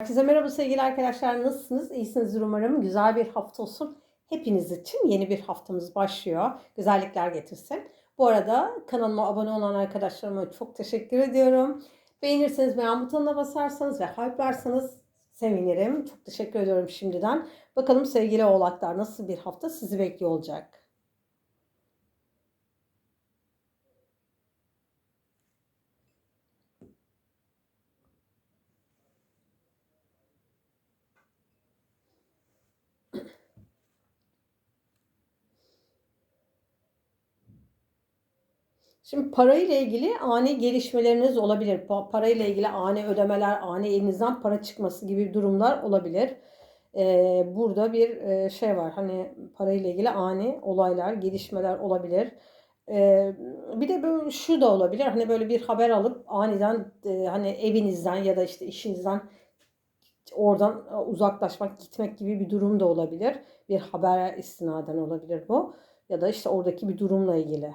Herkese merhaba sevgili arkadaşlar. Nasılsınız? İyisinizdir umarım. Güzel bir hafta olsun. Hepiniz için yeni bir haftamız başlıyor. Güzellikler getirsin. Bu arada kanalıma abone olan arkadaşlarıma çok teşekkür ediyorum. Beğenirseniz beğen butonuna basarsanız ve hype'larsanız sevinirim. Çok teşekkür ediyorum şimdiden. Bakalım sevgili oğlaklar nasıl bir hafta sizi bekliyor olacak. Şimdi parayla ilgili ani gelişmeleriniz olabilir. Pa- Parayla ilgili ani ödemeler, ani elinizden para çıkması gibi durumlar olabilir. Ee, burada bir şey var. Hani parayla ilgili ani olaylar, gelişmeler olabilir. Ee, bir de böyle şu da olabilir. Hani böyle bir haber alıp aniden e, hani evinizden ya da işte işinizden oradan e, uzaklaşmak, gitmek gibi bir durum da olabilir. Bir haber istinaden olabilir bu. Ya da işte oradaki bir durumla ilgili.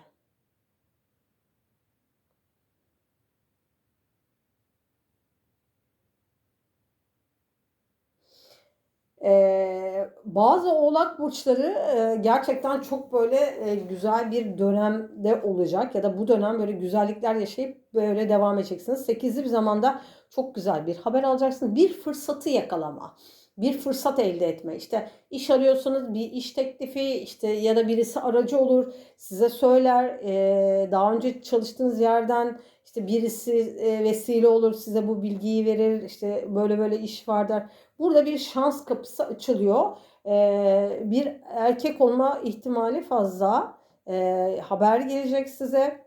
Ee, bazı oğlak burçları e, gerçekten çok böyle e, güzel bir dönemde olacak ya da bu dönem böyle güzellikler yaşayıp böyle devam edeceksiniz. Sekizli bir zamanda çok güzel bir haber alacaksınız. Bir fırsatı yakalama, bir fırsat elde etme. İşte iş arıyorsanız bir iş teklifi işte ya da birisi aracı olur size söyler. Ee, daha önce çalıştığınız yerden işte birisi e, vesile olur size bu bilgiyi verir. İşte böyle böyle iş var der. Burada bir şans kapısı açılıyor. Ee, bir erkek olma ihtimali fazla. Ee, haber gelecek size.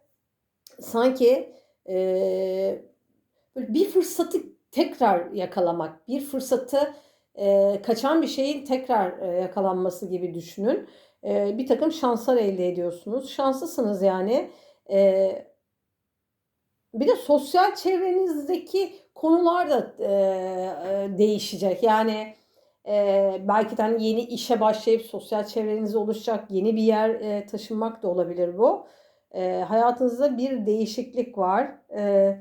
Sanki e, bir fırsatı tekrar yakalamak, bir fırsatı e, kaçan bir şeyin tekrar e, yakalanması gibi düşünün. E, bir takım şanslar elde ediyorsunuz. Şanslısınız yani. E, bir de sosyal çevrenizdeki konular da e, değişecek. Yani e, belki de hani yeni işe başlayıp sosyal çevreniz oluşacak, yeni bir yer e, taşınmak da olabilir bu. E, hayatınızda bir değişiklik var. E,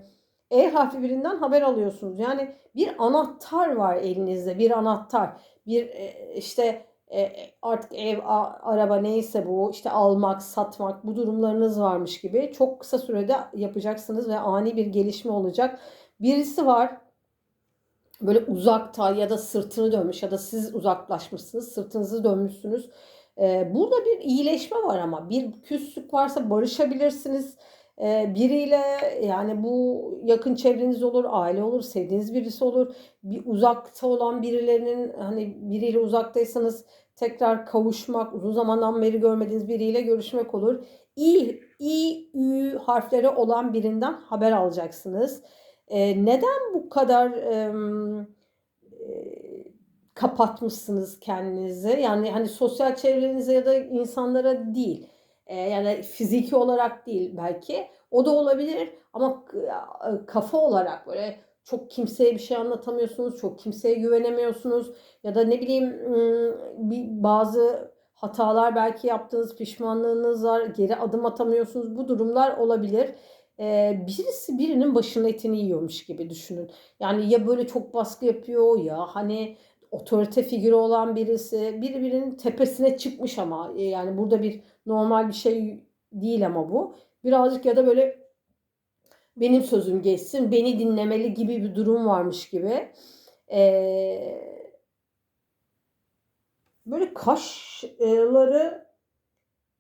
E harfi birinden haber alıyorsunuz. Yani bir anahtar var elinizde, bir anahtar. Bir e, işte e, artık ev, araba neyse bu işte almak, satmak bu durumlarınız varmış gibi çok kısa sürede yapacaksınız ve ani bir gelişme olacak. Birisi var böyle uzakta ya da sırtını dönmüş ya da siz uzaklaşmışsınız, sırtınızı dönmüşsünüz. Ee, burada bir iyileşme var ama bir küslük varsa barışabilirsiniz. Biriyle yani bu yakın çevreniz olur, aile olur, sevdiğiniz birisi olur. Bir uzakta olan birilerinin hani biriyle uzaktaysanız tekrar kavuşmak, uzun zamandan beri görmediğiniz biriyle görüşmek olur. İ, İ, Ü harfleri olan birinden haber alacaksınız. Ee, neden bu kadar e, kapatmışsınız kendinizi? Yani hani sosyal çevrenize ya da insanlara değil. Ee, yani fiziki olarak değil belki. O da olabilir ama k- kafa olarak böyle çok kimseye bir şey anlatamıyorsunuz, çok kimseye güvenemiyorsunuz ya da ne bileyim bir bazı hatalar belki yaptığınız pişmanlığınız var, geri adım atamıyorsunuz. Bu durumlar olabilir. Birisi birinin başının etini yiyormuş gibi düşünün. Yani ya böyle çok baskı yapıyor ya hani otorite figürü olan birisi biri birinin tepesine çıkmış ama e, yani burada bir normal bir şey değil ama bu. Birazcık ya da böyle benim sözüm geçsin, beni dinlemeli gibi bir durum varmış gibi. Ee, böyle kaşları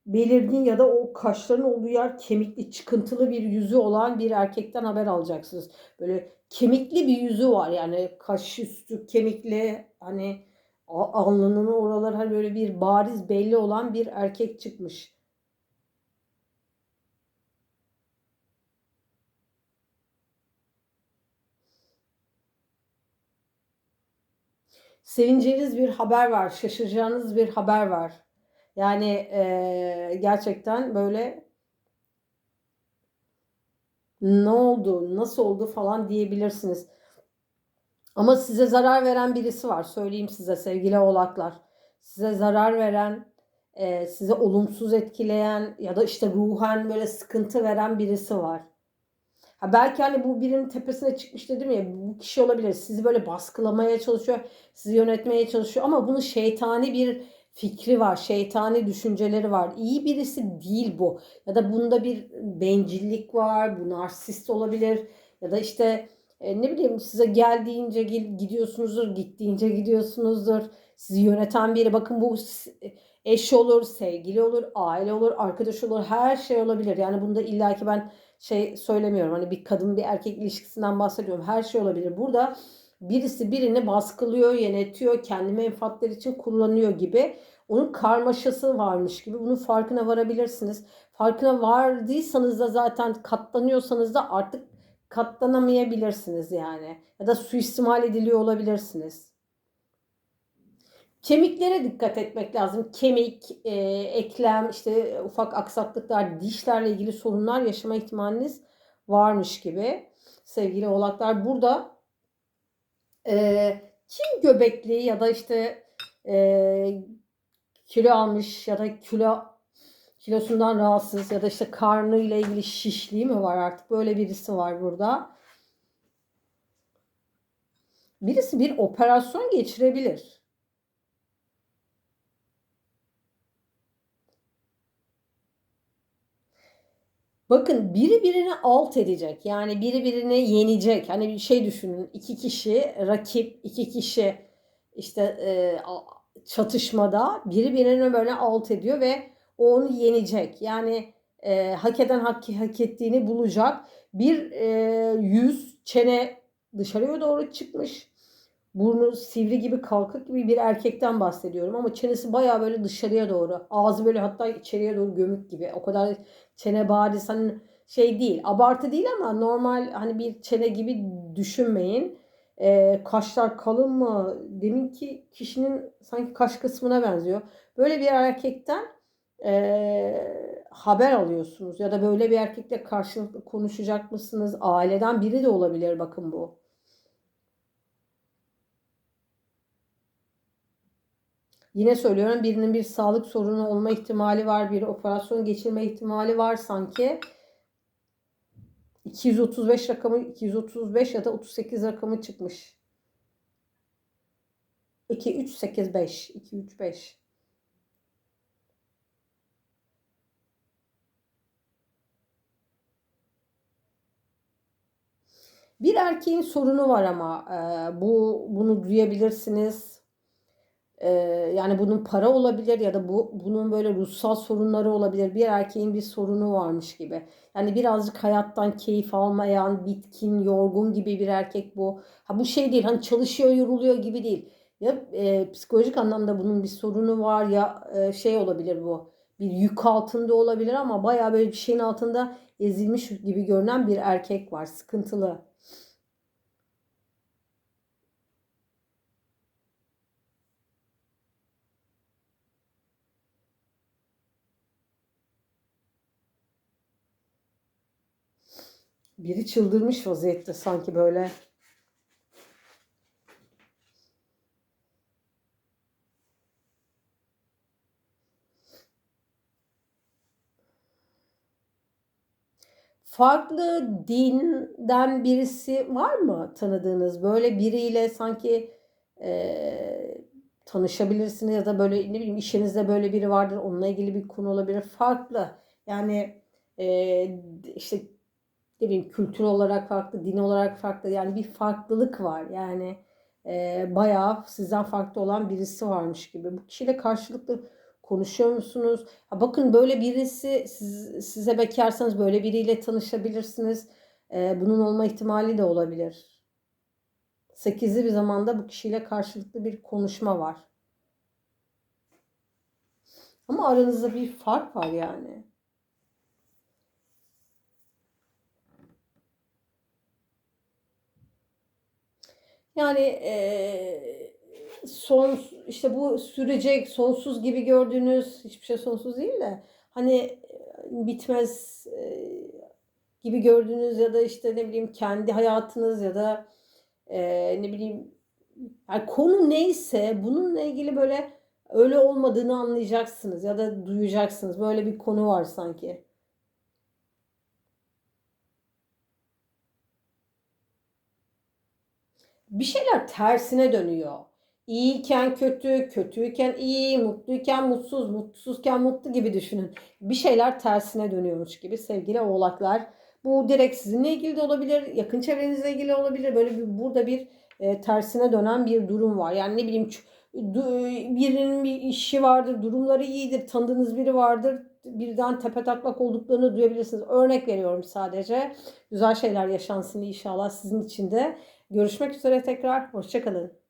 belirgin ya da o kaşların olduğu yer kemikli, çıkıntılı bir yüzü olan bir erkekten haber alacaksınız. Böyle kemikli bir yüzü var yani kaş üstü kemikli hani alnının oraları hani böyle bir bariz belli olan bir erkek çıkmış. Sevineceğiniz bir haber var, şaşıracağınız bir haber var. Yani eee, gerçekten böyle ne oldu, nasıl oldu falan diyebilirsiniz. Ama size zarar veren birisi var. Söyleyeyim size sevgili oğlaklar. Size zarar veren, e, size olumsuz etkileyen ya da işte ruhen böyle sıkıntı veren birisi var. Ha belki hani bu birinin tepesine çıkmış dedim ya bu kişi olabilir. Sizi böyle baskılamaya çalışıyor, sizi yönetmeye çalışıyor ama bunun şeytani bir fikri var, şeytani düşünceleri var. İyi birisi değil bu. Ya da bunda bir bencillik var, bu narsist olabilir. Ya da işte e, ne bileyim size geldiğince gidiyorsunuzdur, gittiğince gidiyorsunuzdur. Sizi yöneten biri. Bakın bu eş olur, sevgili olur, aile olur, arkadaş olur, her şey olabilir. Yani bunda illaki ben şey söylemiyorum. Hani bir kadın bir erkek ilişkisinden bahsediyorum. Her şey olabilir. Burada birisi birini baskılıyor, yönetiyor, kendi menfaatleri için kullanıyor gibi. Onun karmaşası varmış gibi. Bunun farkına varabilirsiniz. Farkına vardıysanız da zaten katlanıyorsanız da artık katlanamayabilirsiniz yani. Ya da suistimal ediliyor olabilirsiniz. Kemiklere dikkat etmek lazım. Kemik, e, eklem, işte ufak aksaklıklar, dişlerle ilgili sorunlar yaşama ihtimaliniz varmış gibi. Sevgili oğlaklar burada e, kim göbekli ya da işte e, kilo almış ya da kilo kilosundan rahatsız ya da işte karnı ile ilgili şişliği mi var artık böyle birisi var burada. Birisi bir operasyon geçirebilir. Bakın biri birini alt edecek. Yani biri birini yenecek. Hani bir şey düşünün. iki kişi rakip, iki kişi işte e, çatışmada biri birini böyle alt ediyor ve onu yenecek. Yani e, hak eden hak, hak ettiğini bulacak. Bir e, yüz çene dışarıya doğru çıkmış. Burnu sivri gibi kalkık gibi bir erkekten bahsediyorum ama çenesi baya böyle dışarıya doğru. Ağzı böyle hatta içeriye doğru gömük gibi. O kadar çene bariz hani şey değil. Abartı değil ama normal hani bir çene gibi düşünmeyin. E, kaşlar kalın mı? Deminki kişinin sanki kaş kısmına benziyor. Böyle bir erkekten e, haber alıyorsunuz ya da böyle bir erkekle karşılıklı konuşacak mısınız? Aileden biri de olabilir bakın bu. Yine söylüyorum birinin bir sağlık sorunu olma ihtimali var. Bir operasyon geçirme ihtimali var sanki. 235 rakamı 235 ya da 38 rakamı çıkmış. 2 3 8 5 2 3 5 Bir erkeğin sorunu var ama e, bu bunu duyabilirsiniz. E, yani bunun para olabilir ya da bu bunun böyle ruhsal sorunları olabilir. Bir erkeğin bir sorunu varmış gibi. Yani birazcık hayattan keyif almayan, bitkin, yorgun gibi bir erkek bu. Ha bu şey değil. Hani çalışıyor, yoruluyor gibi değil. Ya e, psikolojik anlamda bunun bir sorunu var ya e, şey olabilir bu. Bir yük altında olabilir ama bayağı böyle bir şeyin altında ezilmiş gibi görünen bir erkek var. Sıkıntılı. Biri çıldırmış vaziyette sanki böyle. Farklı dinden birisi var mı tanıdığınız? Böyle biriyle sanki e, tanışabilirsiniz ya da böyle ne bileyim işinizde böyle biri vardır onunla ilgili bir konu olabilir. Farklı yani e, işte ne bileyim kültür olarak farklı, din olarak farklı yani bir farklılık var. Yani e, bayağı sizden farklı olan birisi varmış gibi. Bu kişiyle karşılıklı konuşuyor musunuz? Ha, bakın böyle birisi siz, size bekarsanız böyle biriyle tanışabilirsiniz. E, bunun olma ihtimali de olabilir. Sekizli bir zamanda bu kişiyle karşılıklı bir konuşma var. Ama aranızda bir fark var yani. Yani e, son işte bu sürecek sonsuz gibi gördüğünüz hiçbir şey sonsuz değil de hani bitmez e, gibi gördüğünüz ya da işte ne bileyim kendi hayatınız ya da e, ne bileyim yani konu neyse bununla ilgili böyle öyle olmadığını anlayacaksınız ya da duyacaksınız. Böyle bir konu var sanki. Bir şeyler tersine dönüyor. İyiyken kötü, kötüyken iyi, mutluyken mutsuz, mutsuzken mutlu gibi düşünün. Bir şeyler tersine dönüyormuş gibi sevgili oğlaklar. Bu direkt sizinle ilgili de olabilir, yakın çevrenizle ilgili olabilir. Böyle bir burada bir e, tersine dönen bir durum var. Yani ne bileyim birinin bir işi vardır, durumları iyidir, tanıdığınız biri vardır. Birden tepe taklak olduklarını duyabilirsiniz. Örnek veriyorum sadece. Güzel şeyler yaşansın inşallah sizin için de. Görüşmek üzere tekrar. Hoşçakalın.